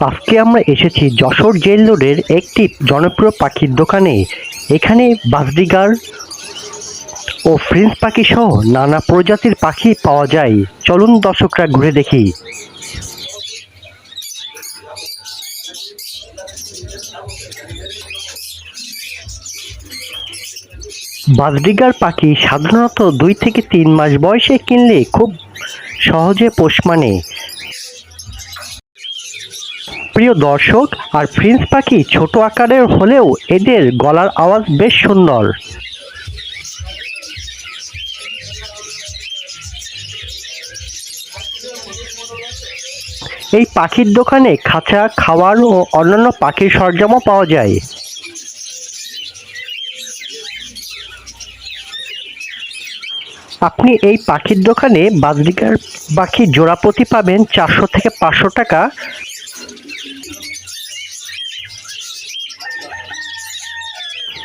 আজকে আমরা এসেছি যশোর জেল রোডের একটি জনপ্রিয় পাখির দোকানে। এখানে বাজরিগার ও ফ্রেঞ্চ পাখি সহ নানা প্রজাতির পাখি পাওয়া যায়। চলুন দর্শকরা ঘুরে দেখি। বাজরিগার পাখি সাধারণত দুই থেকে তিন মাস বয়সে কিনলে খুব সহজে পোষ মানে। প্রিয় দর্শক, আর ফ্রিন্স পাখি ছোট আকারের হলেও এদের গলার আওয়াজ বেশ সুন্দর। এই পাখির দোকানে খাঁচা, খাওয়ার ও অন্যান্য পাখির সরঞ্জামও পাওয়া যায়। আপনি এই পাখির দোকানে বাজরিকার পাখি জোড়া প্রতি পাবেন চারশো থেকে পাঁচশো টাকা।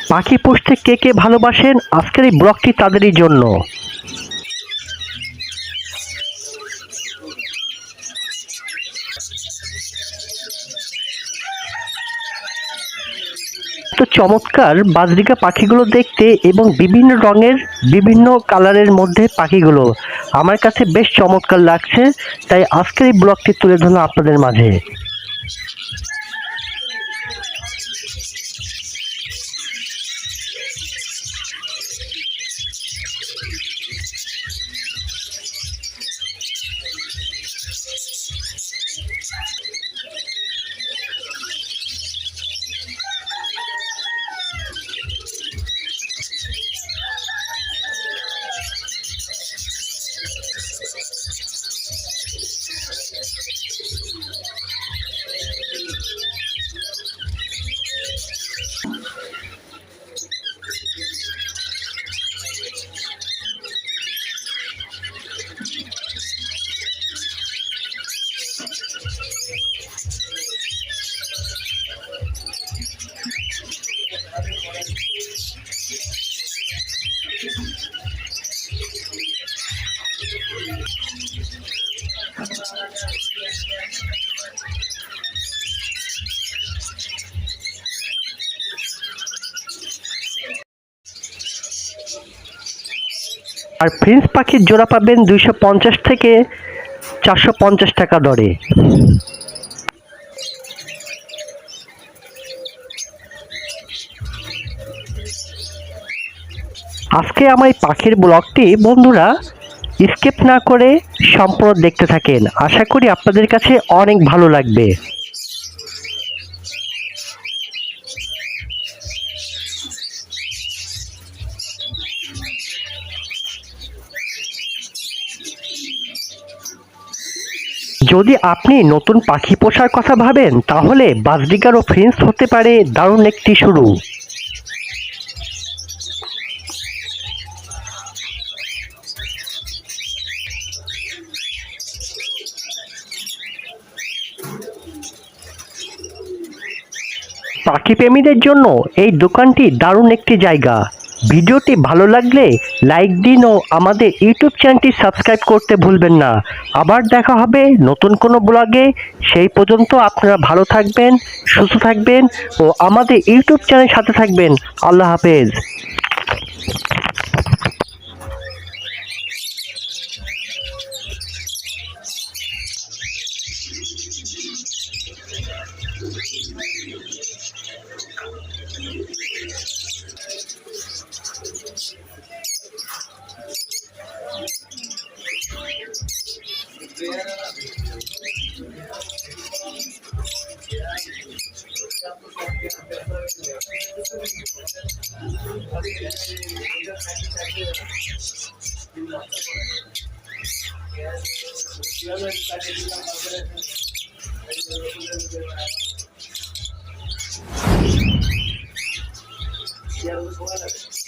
পাখি পুষতে কে কে ভালোবাসেন? আজকের এই ব্লগটি তাদেরই জন্য। তো চমৎকার, বাজরিকা পাখিগুলো দেখতে এবং বিভিন্ন রঙের, বিভিন্ন কালারের মধ্যে পাখিগুলো। আমার কাছে বেশ চমৎকার লাগছে, তাই আজকের এই ব্লগটি তুলে ধরলাম আপনাদের মাঝে। আর প্রিন্স পাখির জোড়া পাবেন দুইশো পঞ্চাশ থেকে চারশো পঞ্চাশ টাকা দরে। আজকে আমার এই পাখির ব্লগটি বন্ধুরা স্কিপ না করে সম্পূর্ণ দেখতে থাকেন। আশা করি আপনাদের কাছে অনেক ভালো লাগবে। যদি আপনি নতুন পাখি পোষার কথা ভাবেন, তাহলে বাজরিগার ও ফ্রেন্স হতে পারে দারুণ একটি শুরু। পাখি প্রেমীদের জন্য এই দোকানটি দারুণ একটি জায়গা। ভিডিওটি ভালো লাগলে লাইক দিন ও আমাদের ইউটিউব চ্যানেলটি সাবস্ক্রাইব করতে ভুলবেন না। আবার দেখা হবে নতুন কোনো ব্লগে। সেই পর্যন্ত আপনারা ভালো থাকবেন, সুস্থ থাকবেন ও আমাদের ইউটিউব চ্যানেলের সাথে থাকবেন। আল্লাহ হাফেজ। Yeah, it was one of